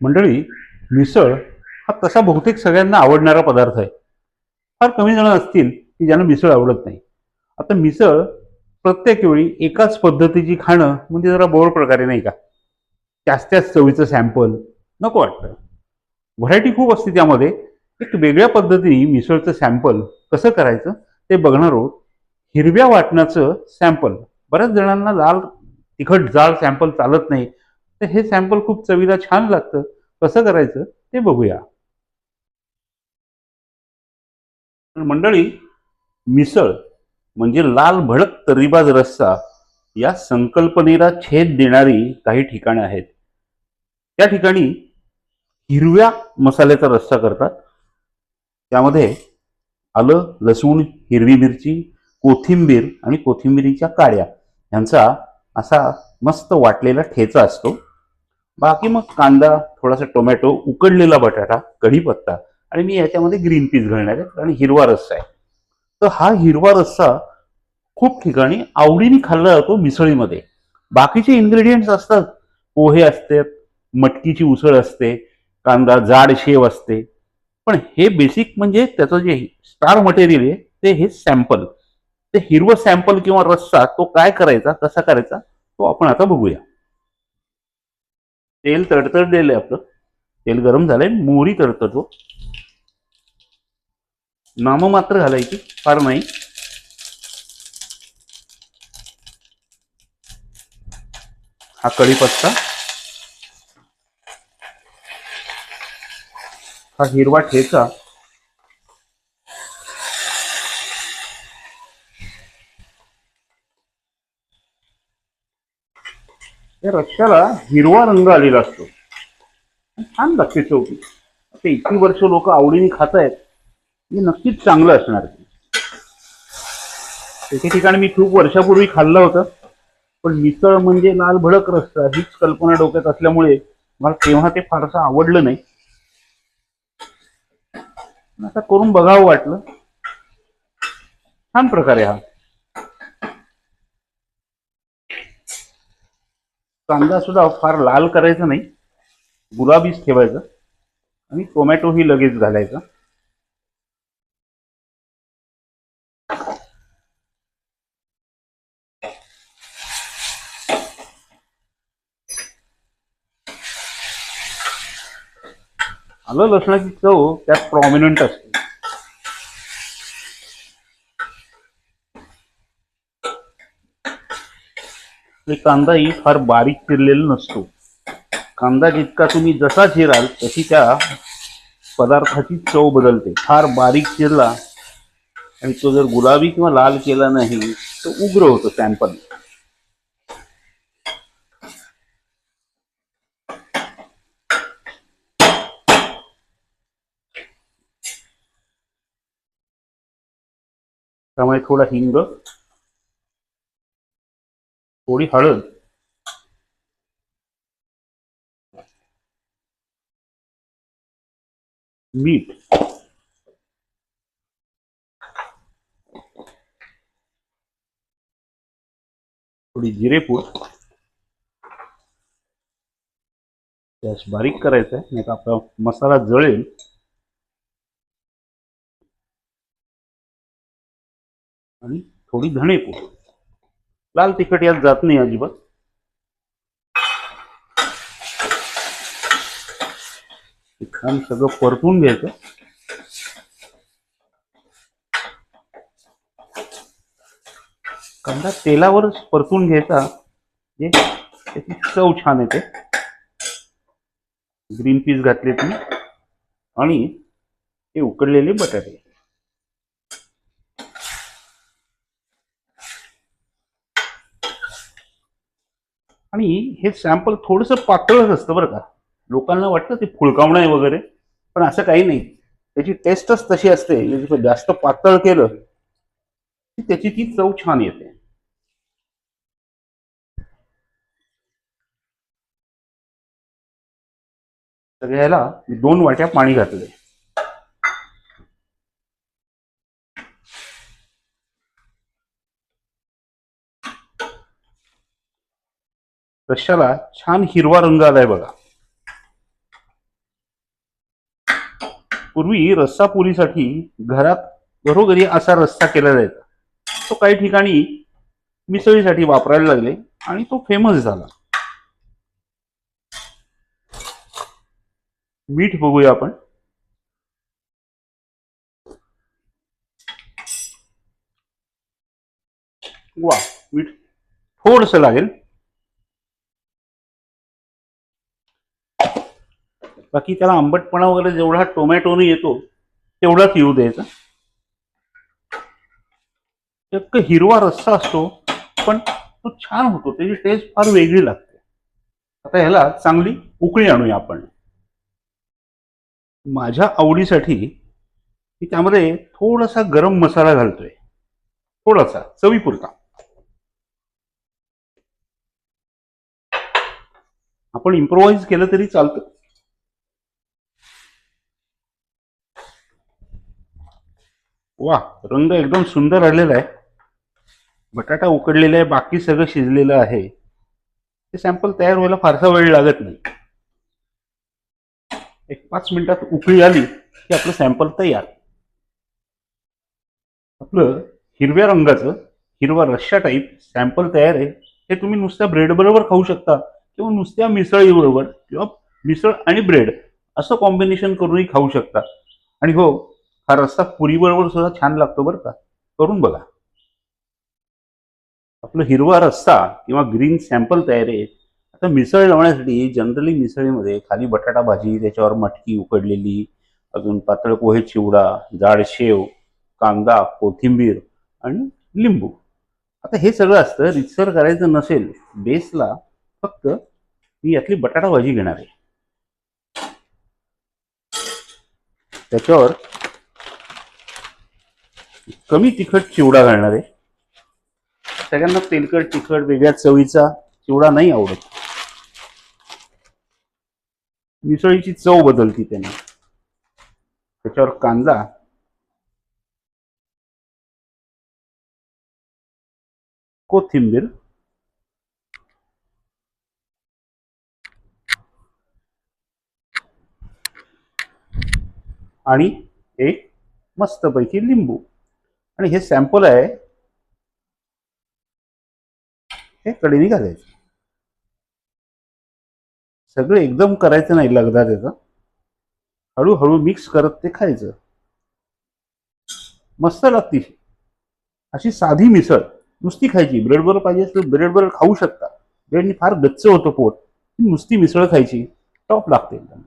मंडळी मिसळ हा तसा बहुतेक सगळ्यांना आवडणारा पदार्थ आहे. फार कमी जण असतील की ज्यांना मिसळ आवडत नाही. आता मिसळ प्रत्येक वेळी एकाच पद्धतीची खाणं म्हणजे जरा बोर प्रकारे नाही का? त्याच त्याच चवीचं सॅम्पल नको वाटतं. व्हरायटी खूप असते त्यामध्ये. एक वेगळ्या पद्धतीने मिसळचं सॅम्पल कसं करायचं ते बघणार आहोत. हिरव्या वाटणाचं सॅम्पल बऱ्याच जणांना लाल तिखट जाळ सॅम्पल चालत नाही. तर हे सॅम्पल खूप चवीला छान लागतं. कसं करायचं ते बघूया. मंडळी मिसळ म्हणजे लाल भडक तरीबाज रस्सा या संकल्पनेला छेद देणारी काही ठिकाणं आहेत. त्या ठिकाणी हिरव्या मसाल्याचा रस्सा करतात. त्यामध्ये आलं लसूण हिरवी मिरची कोथिंबीर आणि कोथिंबीरीच्या काड्या. यांचा असा मस्त वाटलेला ठेचा असतो. बाकी मग कांदा थोडासा टोमॅटो उकडलेला बटाटा कढीपत्ता आणि मी याच्यामध्ये ग्रीन पीस घालणार आहे आणि हिरवा रस्सा आहे. तर हा हिरवा रस्सा खूप ठिकाणी आवडीने खाल्ला जातो मिसळीमध्ये. बाकीचे इन्ग्रेडियंट्स असतात. पोहे असतात मटकीची उसळ असते कांदा जाड शेव असते. पण हे बेसिक म्हणजे त्याचं जे स्टार मटेरियल आहे ते हे सॅम्पल ते हिरवं सॅम्पल किंवा रस्सा तो काय करायचा कसा करायचा तो आपण आता बघूया. तेल तडतडलेलं आहे आपलं. तेल गरम झालंय मोहरी तडतडतो. नाममात्र घालायची फार नाही. हा कढीपत्ता. हा हिरवा ठेचा. त्या रश्श्याला हिरवा रंग आलेला असतो. छान लागते चौकी. आता इतकी वर्ष लोक आवडीने खात आहेत हे नक्कीच चांगलं असणार एके ठिकाणी मी खूप वर्षापूर्वी खाल्लं होतं पण मिसळ म्हणजे लाल भडक रस्ता हीच कल्पना डोक्यात असल्यामुळे मला तेव्हा ते फारसं आवडलं नाही. आता करून बघावं वाटलं. छान प्रकारे हा. कांदा सुद्धा फार लाल करायचा नाही. गुलाबीच ठेवायचा. आणि टोमॅटोही लगेच घालायचा. आलं लसणाची चव त्यात प्रॉमिनंट असते. म्हणजे आणि कांदाही फार बारीक चिरलेला नसतो. कांदा जितका तुम्ही जसा चिराल तशी त्या पदार्थाची चव बदलते. फार बारीक चिरला आणि तो जर गुलाबी किंवा लाल केला नाही तर उग्र होतो सॅम्पल. त्यामुळे थोडा हिंग थोडी हळद. मीठ. थोडी जिरेपूड गॅस बारीक करायचं आहे नाही का आपला मसाला जळेल. आणि थोडी धणेपूड लाल तिखट यात जात नाही अजिबात. हे छान सगळं परतून घ्यायचं. कांदा तेलावरच परतून घ्यायचा जे त्याची चव छान येते. ग्रीन पीस घातले तुम्ही आणि ते उकडलेले बटाटे. आणि हे सॅम्पल थोडंसं पातळच असतं बरं का. लोकांना वाटतं ते फुलकावणं आहे वगैरे पण असं काही नाही. त्याची टेस्टच तशी असते. जास्त पातळ केलं की त्याची ती चव छान येते. सगळ्याला मी दोन वाट्या पाणी घातले रश्शाला छान हिरवा रंग आलाय बघा. पूर्वी रस्सा पुरीसाठी घरात घरोघरी असा रस्सा केला जायचा. तो काही ठिकाणी मिसळीसाठी वापरायला लागले आणि तो फेमस झाला. मीठ बघूया आपण. वा मीठ थोडस लागेल. बाकी त्याला आंबटपणा वगैरे जेवढा टोमॅटोने येतो तेवढाच येऊ द्यायचा. एक हिरवा रस्सा असतो पण तो छान होतो त्याची टेस्ट फार वेगळी लागते. आता ह्याला चांगली उकळी आणूया आपण. माझ्या आवडीसाठी मी त्यामध्ये थोडासा गरम मसाला घालतोय. थोडासा चवीपुरता. आपण इम्प्रोवाइज केलं तरी चालतं. वा रंग एकदम सुंदर आलेला आहे. बटाटा उकडलेला आहे बाकी सगळं शिजलेलं आहे. ते सॅम्पल तयार व्हायला फारसा वेळ लागत नाही. एक पाच मिनिटात उकळी आली की आपलं सॅम्पल तयार. आपलं हिरव्या रंगाचं हिरवा रश्शा टाईप सॅम्पल तयार आहे. हे तुम्ही नुसत्या ब्रेड बरोबर खाऊ शकता किंवा नुसत्या मिसळी बरोबर किंवा मिसळ आणि ब्रेड असं कॉम्बिनेशन करूनही खाऊ शकता. आणि हो हा रस्सा पुरीबरोबर सुद्धा छान लागतो बरं का. करून बघा. आपलं हिरवा रस्सा किंवा ग्रीन सॅम्पल तयार आहे. आता मिसळ लावण्यासाठी जनरली मिसळीमध्ये खाली बटाटा भाजी त्याच्यावर मटकी उकडलेली अजून पातळ पोहे चिवडा जाड शेव कांदा कोथिंबीर आणि लिंबू. आता हे सगळं असतं रितसर करायचं नसेल बेसला फक्त मी यातली बटाटा भाजी घेणार आहे. त्याच्यावर कमी तिखट चिवडा घालणार आहे. सगळ्यांना तेलकट तिखट वेगळ्या चवीचा चिवडा नाही आवडत. मिसळीची चव बदलती त्यांना. त्याच्यावर कांदा. कोथिंबीर. आणि एक मस्तपैकी लिंबू. आणि हे सॅम्पल आहे हे कढीने घालायचं. सगळं एकदम करायचं नाही लगदा त्याचं. हळूहळू मिक्स करत ते खायचं. मस्त लागते. अशी साधी मिसळ. नुसती खायची. ब्रेड बरोबर पाहिजे असेल ब्रेड बरोबर खाऊ शकता. ब्रेडनी फार गच्च होतं पोट. नुसती मिसळ खायची. टॉप लागते एकदम.